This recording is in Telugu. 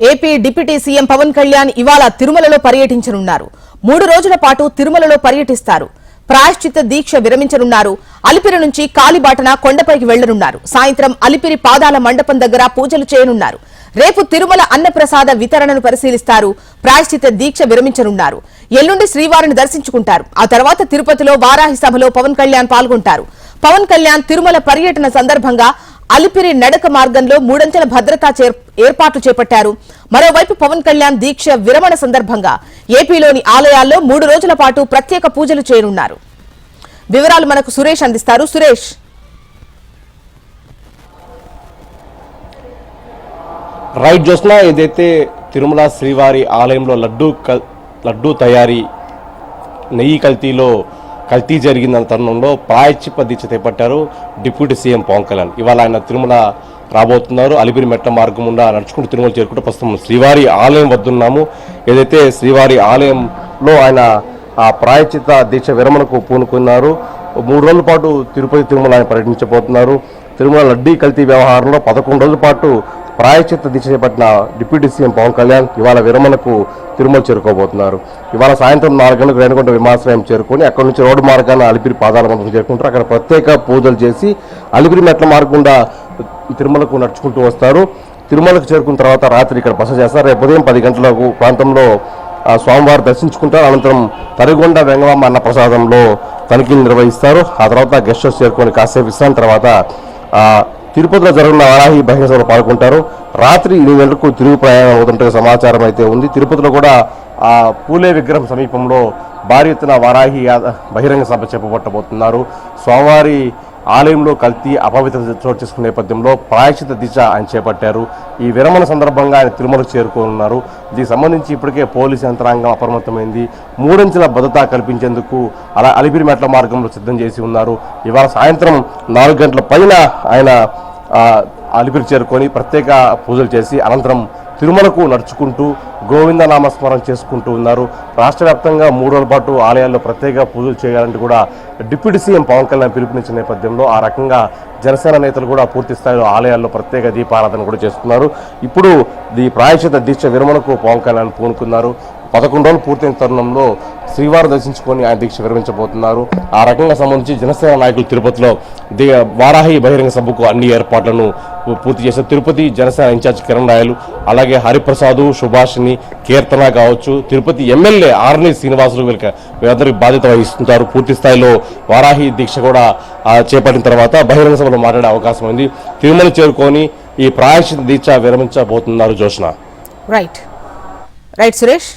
AP deputy CM Pawan Kalyan ఇవాళ తిరుమలలో పర్యటించనున్నారు. మూడు రోజుల పాటు తిరుమలలో పర్యటిస్తారు. ప్రాయశ్చిత్త దీక్ష విరమించనున్నారు. అలిపిరి నుంచి కాలిబాటన కొండపైకి వెళ్ళనున్నారు. సాయంత్రం అలిపిరి పాదాల మండపం దగ్గర పూజలు చేయనున్నారు. రేపు తిరుమల అన్నప్రసాద వితరణను పరిశీలిస్తారు. ప్రాయశ్చిత్త దీక్ష విరమించనున్నారు. ఎల్లుండి శ్రీవారిని దర్శించుకుంటారు. ఆ తర్వాత తిరుపతిలో వారాహి సభలో పవన్ కళ్యాణ్ పాల్గొంటారు. పవన్ కళ్యాణ్ తిరుమల పర్యటన సందర్భంగా అలిపిరి నడక మార్గంలో మూడంచెల భద్రతా చేర్- ఏర్పాట్లు చేపట్టారు. మరోవైపు పవన్ కళ్యాణ్ దీక్ష విరమణ సందర్భంగా ఏపీలోని ఆలయాల్లో మూడు రోజుల పాటు ప్రత్యేక పూజలు చేయనున్నారు. వివరాలు మనకు సురేష్ అందిస్తారు. సురేష్. రైట్ జోస్న ఏదైతే తిరుమల శ్రీవారి ఆలయంలో లడ్డూ కల్ లడ్డు తయారీ నెయ్యి కల్తీలో కల్తీ జరిగిందన్న తరుణంలో ప్రాయశ్చిప దీక్ష చేపట్టారు డిప్యూటీ సీఎం పవన్ కళ్యాణ్. ఇవాళ ఆయన తిరుమల రాబోతున్నారు. అలిపిరి మెట్ల మార్గం గుండా నడుచుకుంటూ తిరుమల చేరుకుంటూ ప్రస్తుతం శ్రీవారి ఆలయం వద్దున్నాము. ఏదైతే శ్రీవారి ఆలయంలో ఆయన ఆ ప్రాయశ్చిత్త దీక్ష విరమణకు పూనుకున్నారు మూడు రోజుల పాటు తిరుపతి తిరుమల ఆయన పర్యటించబోతున్నారు. తిరుమల లడ్డీ కల్తీ వ్యవహారంలో పదకొండు రోజుల పాటు ప్రాయచిత్త దిశ చేపట్టిన డిప్యూటీ సీఎం పవన్ కళ్యాణ్ ఇవాళ విరమణకు తిరుమల చేరుకోబోతున్నారు. ఇవాళ సాయంత్రం నాలుగు గంటలకు రేణుగుంట విమానాశ్రయం చేరుకొని అక్కడి నుంచి రోడ్డు మార్గాన అలిపిరి పాదాల మంత్రం చేరుకుంటారు. అక్కడ ప్రత్యేక పూజలు చేసి అలిపిరి మెట్ల మార్గకుండా తిరుమలకు నడుచుకుంటూ వస్తారు. తిరుమలకు చేరుకున్న తర్వాత రాత్రి ఇక్కడ బస చేస్తారు. రేపు ఉదయం పది గంటలకు ప్రాంతంలో స్వామివారు దర్శించుకుంటారు. అనంతరం తరిగొండ వెంగవమ్మ అన్న ప్రసాదంలో తనిఖీలు నిర్వహిస్తారు. ఆ తర్వాత గెస్ట్ హౌస్ చేరుకొని కాసేపు విశ్రాంతి తర్వాత తిరుపతిలో జరగనున్న వారాహి బహిరంగ సభలో పాల్గొంటారు. రాత్రి ఎనిమిది గంటలకు తిరుగు ప్రయాణం అవుతుంటే సమాచారం అయితే ఉంది. తిరుపతిలో కూడా ఆ పూలే విగ్రహం సమీపంలో భారీ ఎత్తున వారాహి బహిరంగ సభ చేపట్టబోతున్నారు. స్వామివారి ఆలయంలో కల్తీ అపవిత్ర చోటు చేసుకున్న నేపథ్యంలో ప్రాయశ్చిత దిశ ఆయన చేపట్టారు. ఈ విరమణ సందర్భంగా ఆయన తిరుమలకు చేరుకోనున్నారు. దీనికి సంబంధించి ఇప్పటికే పోలీసు యంత్రాంగం అప్రమత్తమైంది. మూడంచెల భద్రత కల్పించేందుకు అలా అలిపిరి మెట్ల మార్గంలో సిద్ధం చేసి ఉన్నారు. ఇవాళ సాయంత్రం నాలుగు గంటల పైన ఆయన అలిపిరి చేరుకొని ప్రత్యేక పూజలు చేసి అనంతరం తిరుమలకు నడుచుకుంటూ గోవింద నామస్మరణ చేసుకుంటూ ఉన్నారు. రాష్ట్ర వ్యాప్తంగా మూడు రోజుల పాటు ఆలయాల్లో ప్రత్యేక పూజలు చేయాలంటూ కూడా డిప్యూటీ సీఎం పవన్ కళ్యాణ్ పిలుపునిచ్చిన నేపథ్యంలో ఆ రకంగా జనసేన నేతలు కూడా పూర్తి స్థాయిలో ఆలయాల్లో ప్రత్యేక దీపారాధన కూడా చేస్తున్నారు. ఇప్పుడు ఈ ప్రాయశ్చిత దీక్ష విరమణకు పవన్ కళ్యాణ్ పూనుకున్నారు. పదకొండు రోజులు పూర్తయిన తరుణంలో శ్రీవారు దర్శించుకొని ఆయన దీక్ష విరమించబోతున్నారు. ఆ రకంగా సంబంధించి జనసేన నాయకులు తిరుపతిలో ది వారాహి బహిరంగ సభకు అన్ని ఏర్పాట్లను పూర్తి చేశారు తిరుపతి జనసేన ఇన్ఛార్జ్ కిరణ్ రాయలు అలాగే హరిప్రసాద్ సుభాష్ని కీర్తన కావచ్చు తిరుపతి ఎమ్మెల్యే ఆర్ని శ్రీనివాసులు వీళ్ళకి వీళ్ళందరికీ బాధ్యత వహిస్తుంటారు. పూర్తి స్థాయిలో వారాహి దీక్ష కూడా చేపట్టిన తర్వాత బహిరంగ సభలో మాట్లాడే అవకాశం ఉంది. తిరుమల చేరుకొని ఈ ప్రాయశ్చిత దీక్ష విరమించబోతున్నారు జోష్న రైట్ రైట్ సురేష్